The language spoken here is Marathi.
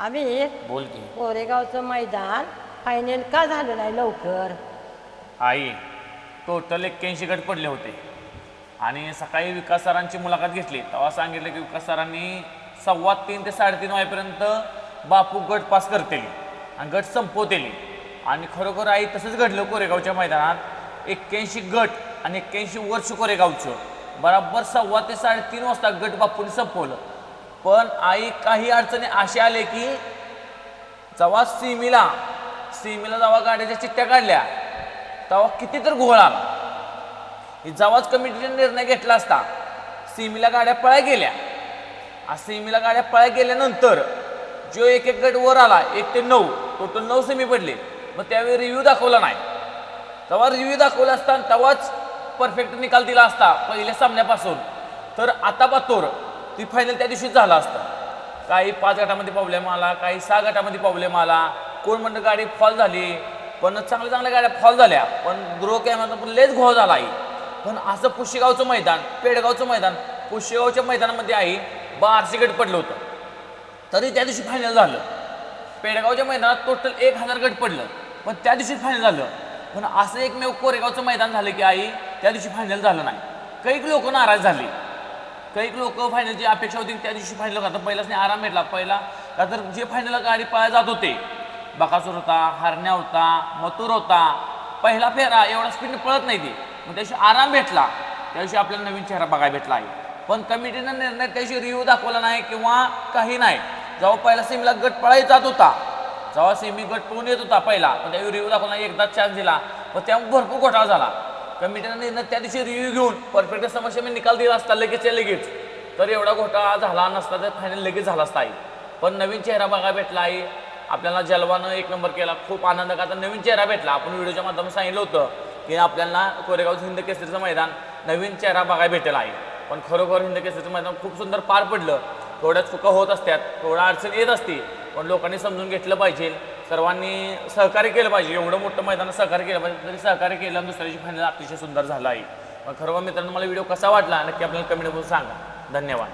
आम्ही बोल की. कोरेगावचं मैदान फायनल का झालं नाही लवकर? आई टोटल एक्क्याऐंशी गट पडले होते. आणि सकाळी विकास सरांची मुलाखत घेतली. तेव्हा सांगितलं की विकास सरांनी सव्वा तीन ते साडेतीन वाजेपर्यंत बापू गट पास करतील आणि गट संपवतील. आणि खरोखर आई तसंच घडलं कोरेगावच्या मैदानात. एक्क्याऐंशी गट आणि एक्क्याऐंशी वर्ष कोरेगावचं. बराबर सव्वा ते साडेतीन वाजता गट बापूने संपवलं. पण आई काही अडचणी अशी आले की जेव्हा सीमीला सीमीला जेव्हा गाड्याच्या चिठ्ठ्या काढल्या तेव्हा किती तर घोळ आला. ही जेव्हाच कमिटीने निर्णय घेतला असता सीमीला गाड्या पळ्या गेल्या. आ सीमीला गाड्या पळ्या गेल्यानंतर जो एक एक गट वर आला एक ते नऊ टोटल नऊ सेमी पडले. मग त्यावेळी रिव्ह्यू दाखवला नाही. तेव्हा रिव्ह्यू दाखवला असता तेव्हाच परफेक्ट निकाल दिला असता पहिल्या सामन्यापासून. तर आता पातोर ती फायनल त्या दिवशीच झाला असता. काही पाच गटामध्ये प्रॉब्लेम आला काही सहा गटामध्ये प्रॉब्लेम आला. कोण म्हणतं गाडी फॉल झाली? पण चांगल्या चांगल्या गाड्या फॉल झाल्या. पण ग्रो कॅमेरा पण लेच घोळ झाला आई. पण असं पुशेगावचं मैदान पेडगावचं मैदान पुशेगावच्या मैदानामध्ये आई बारशे गट पडलं होतं. तरी त्या दिवशी फायनल झालं. पेडगावच्या मैदानात टोटल एक हजार गट पडलं. पण त्या दिवशी फायनल झालं. पण असं एकमेव कोरेगावचं मैदान झालं की आई त्या दिवशी फायनल झालं नाही. काही लोक नाराज झाले. काही लोक फायनलची अपेक्षा होती त्या दिवशी फायनल होता पहिलाच नाही आराम भेटला. पहिला का तर जे फायनल गाडी पळायला जात होते बकासूर होता हरण्या होता मथुर होता पहिला फेरा एवढा स्पीड पळत नाही ती. मग त्या दिवशी आराम भेटला. त्या दिवशी आपल्याला नवीन चेहरा बघायला भेटला आहे. पण कमिटीनं निर्णय त्या दिवशी रिव्ह्यू दाखवला नाही किंवा काही नाही. जेव्हा पहिला सेमीला गट पळायला जात होता जेव्हा सेमी गट पळून येत होता पहिला पण त्यावेळी रिव्ह्यू दाखवला एकदाच चान्स दिला. पण त्यामुळे भरपूर घोटाळा झाला. कमिटीनं निर्णय त्या दिवशी रिव्ह्यू घेऊन परफेक्ट समस्या मी निकाल दिला असता लगेचच्या लगेच. तर एवढा घोटाळा झाला नसता तर फायनल लगेच झाला असता आई. पण नवीन चेहरा बघा भेटला आई. आपल्याला जलवानं एक नंबर केला खूप आनंद का तर नवीन चेहरा भेटला. आपण व्हिडिओच्या माध्यमातून सांगितलं होतं की आपल्याला कोरेगाव हिंद केसरीचं मैदान नवीन चेहरा बघायला भेटेल आहे पण खरोखर हिंद केसरीचं मैदान खूप सुंदर पार पडलं. थोड्या चुका होत असतात थोडा अडचण येत असते पण लोकांनी समजून घेतलं पाहिजे. सर्वांनी सहकार्य केलं पाहिजे. एवढं मोठं मैदान सहकार्य केलं पाहिजे. तरी सहकार्य केलं दुसऱ्याची फायनल अतिशय सुंदर झाला आहे मग खरं मित्रांनो मला व्हिडिओ कसा वाटला? नक्की आपल्याला कमेंट करून सांगा. धन्यवाद.